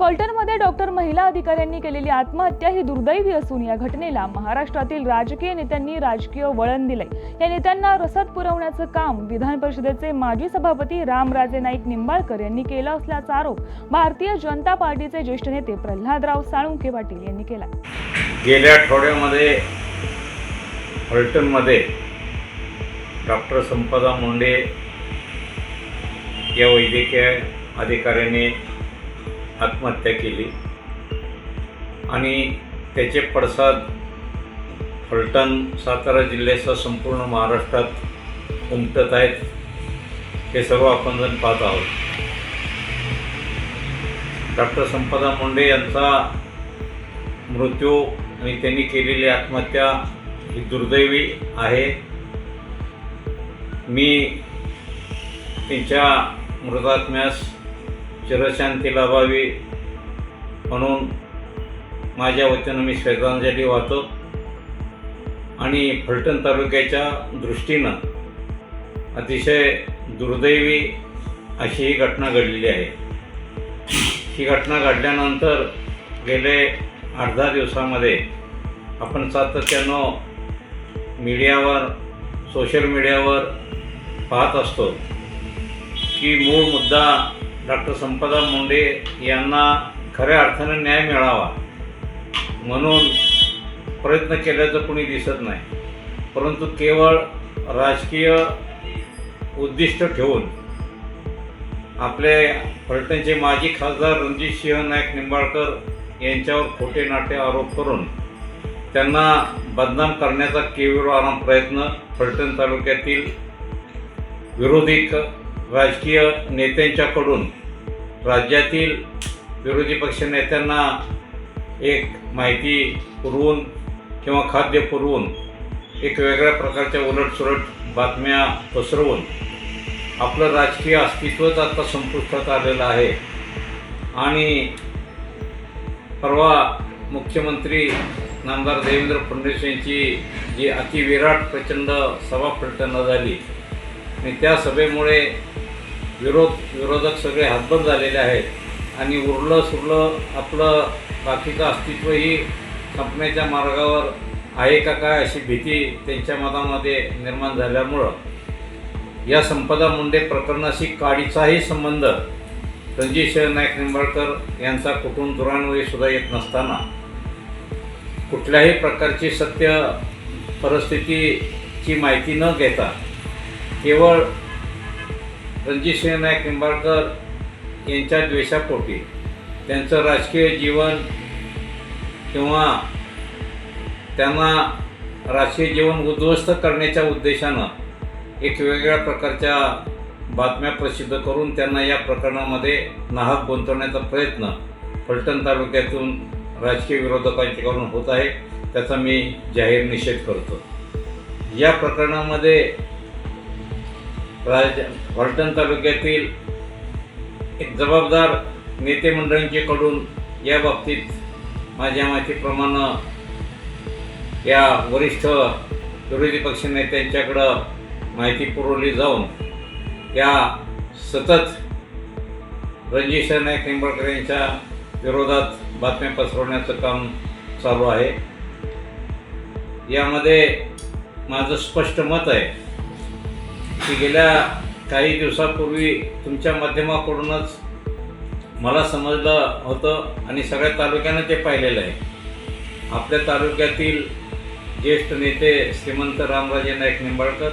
फलटणमध्ये doctor महिला अधिकाऱ्यांनी केलेली आत्महत्या ही दुर्दैवी असून या घटनेला महाराष्ट्रातील राजकीय नेत्यांनी राजकीय वळण दिलंय. या नेत्यांना रसद पुरवण्याचं काम विधान परिषदेचे माजी सभापती रामराजे नाईक निंबाळकर यांनी केलं असल्याचा आरोप भारतीय जनता पार्टीचे ज्येष्ठ नेते प्रल्हादराव साळुंके पाटील यांनी केला गेल्या आठवड्यामध्ये फलटणमध्ये डॉक्टर संपदा मुंडे या वैद्यकीय अधिकाऱ्याने आत्महत्या केली. आणि त्याचे पडसाद फलटण सातारा जिल्ह्यासह संपूर्ण महाराष्ट्रात उमटत आहेत. हे सर्व आपण जण पाहत आहोत. डॉक्टर संपदा मुंडे यांचा मृत्यू आणि त्यांनी केलेली आत्महत्या ही दुर्दैवी आहे. मी त्यांच्या मृतात्म्यास चिरशांती लाभावी म्हणून माझ्या वतीनं मी श्रद्धांजली वाहतो. आणि फलटण तालुक्याच्या दृष्टीनं अतिशय दुर्दैवी अशी ही घटना घडलेली आहे. ही घटना घडल्यानंतर गेले आठ दहा दिवसामध्ये आपण सातत्यानं मीडियावर सोशल मीडियावर पाहत असतो की मूळ मुद्दा डॉक्टर संपदा मुंडे यांना खऱ्या अर्थानं न्याय मिळावा म्हणून प्रयत्न केल्याचं कोणी दिसत नाही. परंतु केवळ राजकीय उद्दिष्ट ठेवून आपले फलटणचे माजी खासदार रणजित सिंह नाईक निंबाळकर यांच्यावर खोटे नाटे आरोप करून त्यांना बदनाम करण्याचा केविलवाना प्रयत्न फलटण तालुक्यातील विरोधी राजकीय नेत्यांच्याकडून राज्यातील विरोधी पक्ष नेत्यांना एक माहिती पुरवून किंवा खाद्य पुरवून एक वेगळ्या प्रकारच्या उलटसुलट बातम्या पसरवून आपलं राजकीय अस्तित्वच आता संपुष्टात आलेलं आहे. आणि परवा मुख्यमंत्री नामदार देवेंद्र फडणवीस यांची जी अतिविराट प्रचंड सभा फलटणं झाली. आणि त्या सभेमुळे विरोध विरोधक सगळे हातबंद झालेले आहेत. आणि उरलं सुरलं आपलं बाकीचं अस्तित्वही संपण्याच्या मार्गावर आहे का काय अशी भीती त्यांच्या मनामध्ये निर्माण झाल्यामुळं. या संपदा मुंडे प्रकरणाशी काडीचाही संबंध रणजित सिंह नाईक निंबाळकर यांचा कुटुंब दुरान्वयी सुद्धा येत नसताना. कुठल्याही प्रकारची सत्य परिस्थितीची माहिती न घेता केवळ रणजित सिंह नाईक निंबाळकर यांच्या द्वेषापोटी त्यांचं राजकीय जीवन किंवा त्यांना राजकीय जीवन उद्ध्वस्त करण्याच्या उद्देशानं एक वेगळ्या प्रकारच्या बातम्या प्रसिद्ध करून त्यांना या प्रकरणामध्ये नाहक गुंतवण्याचा प्रयत्न फलटण तालुक्यातून राजकीय विरोधकांच्याकडून होत आहे. त्याचा मी जाहीर निषेध करतो. या प्रकरणामध्ये राज फलटण तालुक्यातील एक जबाबदार नेते मंडळींच्याकडून या बाबतीत माझ्या माहितीप्रमाणे या वरिष्ठ विरोधी पक्ष नेत्यांच्याकडं माहिती पुरवली जाऊन या सतत रणजित नाईक निंबाळकर यांच्या विरोधात बातम्या पसरवण्याचं काम चालू आहे. यामध्ये माझं स्पष्ट मत आहे की गेल्या काही दिवसापूर्वी तुमच्या माध्यमाकडूनच मला समजलं होतं आणि सगळ्या तालुक्यानं ते पाहिलेलं आहे. आपल्या तालुक्यातील ज्येष्ठ नेते श्रीमंत रामराजे नाईक निंबाळकर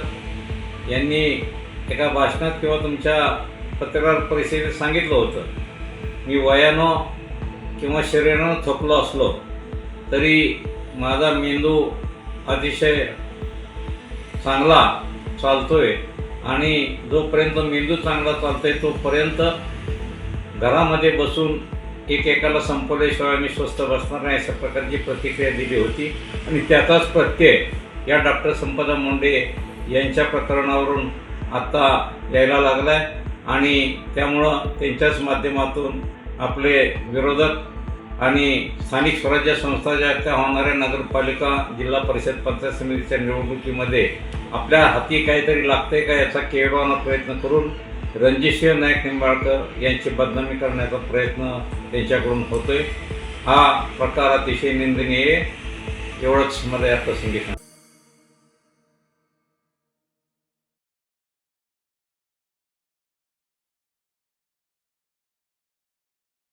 यांनी एका भाषणात किंवा तुमच्या पत्रकार परिषदेत सांगितलं होतं मी वयानं किंवा शरीरानं थकलो असलो तरी माझा मेंदू अतिशय चांगला चालतो आहे आणि जोपर्यंत मेंदू चांगला चालतोय तोपर्यंत घरामध्ये बसून एकेकाला संपवल्याशिवाय मी स्वस्थ बसणार नाही अशा प्रकारची प्रतिक्रिया दिली होती. आणि त्याचाच प्रत्यय या डॉक्टर संपदा मुंडे यांच्या प्रकरणावरून आत्ता यायला लागला आहे आणि त्यामुळं त्यांच्याच माध्यमातून आपले विरोधक आणि स्थानिक स्वराज्य संस्था ज्या त्या होणाऱ्या नगरपालिका जिल्हा परिषद पंचायत समितीच्या निवडणुकीमध्ये आपल्या हाती काहीतरी लागतंय का याचा केळवाना प्रयत्न करून रणजितसिंह नाईक निंबाळकर यांची बदनामी करण्याचा प्रयत्न त्यांच्याकडून होतोय हा प्रकार अतिशय निंदनीय आहे. एवढंच मला या प्रसंगी